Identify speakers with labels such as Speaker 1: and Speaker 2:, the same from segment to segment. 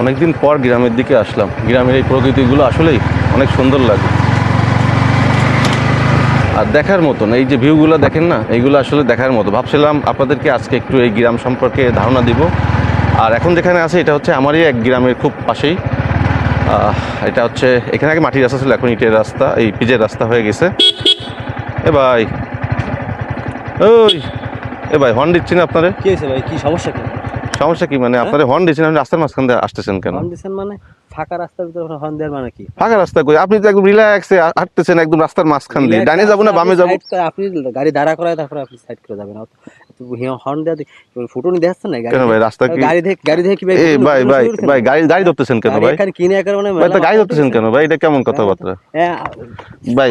Speaker 1: অনেকদিন পর গ্রামের দিকে আসলাম। গ্রামের এই প্রকৃতিগুলো আসলেই অনেক সুন্দর লাগে। আর দেখার মতন, এই যে ভিউগুলো দেখেন না, এইগুলো আসলে দেখার মতো। ভাবছিলাম আপনাদেরকে আজকে একটু এই গ্রাম সম্পর্কে ধারণা দিব। আর এখন যেখানে আছে, এটা হচ্ছে আমারই এক গ্রামের খুব পাশেই। এটা হচ্ছে, এখানে আগে মাটির রাস্তা ছিল, এখন ইটের রাস্তা, এই পিজের রাস্তা হয়ে গেছে। এ ভাই, ওই, এ ভাই হর্ন দিচ্ছি না আপনারে?
Speaker 2: কি হয়েছে ভাই? কি সমস্যা কি?
Speaker 1: সমস্যা কি? মানে আপনাদের হর্ন দিয়েছেন আপনি রাস্তার মাঝখান দিয়ে আসতেছেন কেন?
Speaker 2: হর্ন দিয়েছেন মানে? ফাঁকা রাস্তার ভিতরে হর্ন দেওয়ার মানে কি?
Speaker 1: ফাঁকা রাস্তা কই? আপনি তো একদম রিল্যাক্সে হাঁটতেছেন একদম রাস্তার মাঝখান দিয়ে। ডানে যাব না বামে যাব?
Speaker 2: আপনি গাড়ি দাঁড়া করায় তারপরে আপনি সাইড করে যাবেন। হর্ন দেওয়া ফুটুনি দেখাচ্ছেন না? গাড়ি
Speaker 1: কেন ভাই রাস্তা কি
Speaker 2: গাড়ি দেখে গাড়ি দেখে কি ভাই
Speaker 1: ভাই ভাই ভাই গাড়ি গাড়ি ধরতেছেন কেন ভাই?
Speaker 2: এখানে কিনে একার মানে
Speaker 1: ভাই গাড়ি ধরতেছেন কেন ভাই? এটা কেমন কথাবার্তা?
Speaker 2: হ্যাঁ,
Speaker 1: ভাই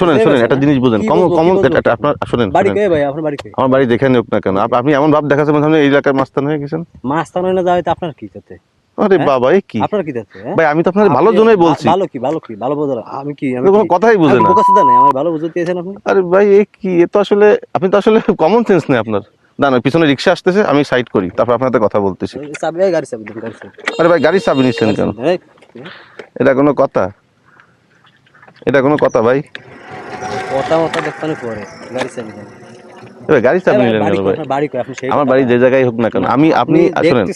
Speaker 1: শুনেন শুনেন একটা জিনিস বুঝেন। কমন কমন এটা আপনার শুনেন
Speaker 2: বাড়ি কে ভাই? আপনার বাড়ি কে
Speaker 1: আমার বাড়ি যেখানে হোক না কেন। আপনি এমন ভাব দেখাচ্ছেন মনে হয় আপনি এই এলাকার মাস্তান হয়ে গেছেন।
Speaker 2: মাছ টানো না যাওয়াতে আপনার কি করতে
Speaker 1: আরে
Speaker 2: হ্যাঁ?
Speaker 1: বাবা এ কি?
Speaker 2: আপনার কি করতে হ্যাঁ?
Speaker 1: ভাই আমি তো আপনার ভালোর
Speaker 2: আপনি-
Speaker 1: জন্যই বলছি।
Speaker 2: ভালো কি ভালো কি ভালো বোঝার আমি কি আমি
Speaker 1: কোনো কথাই বুঝেন না।
Speaker 2: বোকাচোদা নাই আমার ভালো বুঝতে দিয়েছেন আপনি?
Speaker 1: আরে ভাই এ কি? এ তো আসলে আপনি তো আসলে কমন সেন্স নেই আপনার। না না পিছনে রিক্সা আসতেছে আমি সাইড করি তারপর আপনার সাথে কথা বলতেছি।
Speaker 2: চাবি গাড়ি চাবি গাড়ি
Speaker 1: আরে ভাই গাড়ির চাবি নিচ্ছেন কেন? এটা কোনো কথা? এটা কোনো কথা ভাই?
Speaker 2: কথা মতো দেখতানি পরে গাড়ি চাবি। দেন
Speaker 1: এ ভাই গাড়ির চাবি
Speaker 2: এই
Speaker 1: নিলেন কেন ভাই? আমার বাড়ি যে জায়গায় হোক না কেন আমি আপনি শুনেন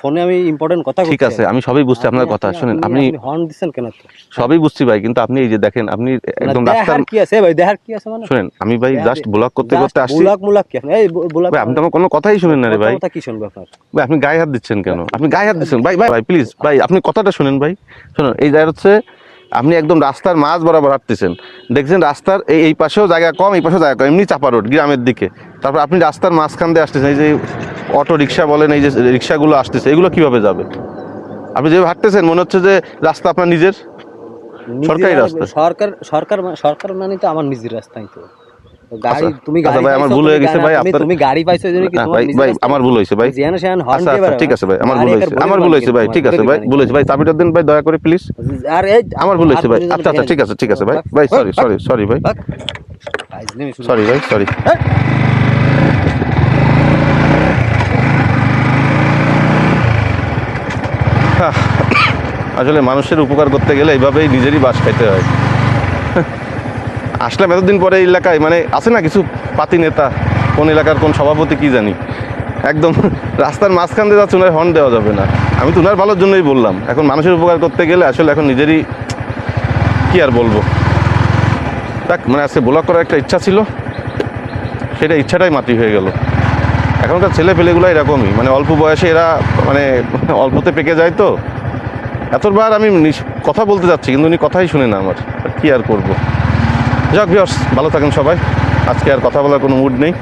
Speaker 2: ফোনে আমি ইম্পর্টেন্ট কথা
Speaker 1: ঠিক আছে আমি সবই বুঝছি আপনার কথা শুনেন আপনি
Speaker 2: হর্ন কেন
Speaker 1: সবই বুঝছি ভাই কিন্তু আপনি এই যে দেখেন আপনি একদম রাস্তার
Speaker 2: কি আছে ভাই দেখার কি আছে মানে?
Speaker 1: শুনেন আমি ভাই জাস্ট ব্লক করতে করতে আসছি।
Speaker 2: বুলাক মুলাক কি আপনি? এই বুলাক
Speaker 1: ভাই আপনি তো আমার কোনো কথাই শুনেন না রে ভাই।
Speaker 2: কথা কি শুনবে আপনার?
Speaker 1: ভাই আপনি গায়ে হাত দিচ্ছেন কেন? আপনি গায়ে হাত দিচ্ছেন। ভাই ভাই ভাই প্লিজ ভাই আপনি কথাটা শুনেন ভাই। শুনুন এই জায়গা হচ্ছে আপনি একদম রাস্তার মাঝ বরাবর হাঁটতেছেন। দেখছেন রাস্তার এই এই পাশেও জায়গা কম এই পাশেও জায়গা কম। এমনি চাপা রোড গ্রামের দিকে। তারপর আপনি রাস্তার মাঝখান দিয়ে আসতেছেন এই যে অটো রিক্সা বলেন এই যে রিক্সাগুলো আসতেছে এগুলো কীভাবে যাবে? আপনি যেভাবে হাঁটতেছেন মনে হচ্ছে যে রাস্তা আপনার নিজের? সরকারি রাস্তা।
Speaker 2: সরকার সরকার সরকার মানে তো আমার নিজের রাস্তাই তো। গাড়ি তুমি গাড়ি
Speaker 1: ভাই, আমার ভুল হয়ে গেছে ভাই,
Speaker 2: তুমি- তুমি গাড়ি পাইছো এই কি তোমার
Speaker 1: ভাই
Speaker 2: নিজের
Speaker 1: ভাই
Speaker 2: রাস্তা?
Speaker 1: আমার ভুল হয়েছে ভাই
Speaker 2: যেখানে সেখানে হর্ন দিয়ে বেড়াও।
Speaker 1: ঠিক আছে ভাই আমার ভুল
Speaker 2: গাড়ি
Speaker 1: আমার ভুল
Speaker 2: বানিয়ে
Speaker 1: ভাই ঠিক আছে ভাই ভুল হয়েছে ভাই চাবিটা দেন ভাই দয়া করে প্লিজ
Speaker 2: আর এই
Speaker 1: আমার ভুল হয়েছে ভাই আচ্ছা আচ্ছা ঠিক আছে ঠিক আছে ভাই ভাই সরি সরি সরি ভাই
Speaker 2: বাক। ফাইজলামি শুরু।
Speaker 1: সরি ভাই সরি আসলে মানুষের উপকার করতে গেলে এইভাবেই নিজেরই বাস খাইতে হয় আসলাম এতদিন পরে এই এলাকায় মানে আছে না কিছু পাতি নেতা? কোন এলাকার কোন সভাপতি কি জানি? একদম রাস্তার মাঝখান দিয়ে যাচ্ছে ওনার হর্ন দেওয়া যাবে না। আমি তো ওনার ভালোর জন্যই বললাম, এখন মানুষের উপকার করতে গেলে আসলে এখন নিজেরই কি আর বলব? দেখ মানে আজকে ব্লক করার একটা ইচ্ছা ছিল, সেটা ইচ্ছাটাই মাটি হয়ে গেল। এখনকার ছেলে পেলেগুলো এরকমই মানে অল্প বয়সে এরা মানে অল্পতে পেকে যায় তো। এতবার আমি কথা বলতে যাচ্ছি, কিন্তু উনি কথাই শুনে না আমার কি আর করব? যাক ভিওর্স ভালো থাকেন সবাই। আজকে আর কথা বলার কোনো মুড নেই।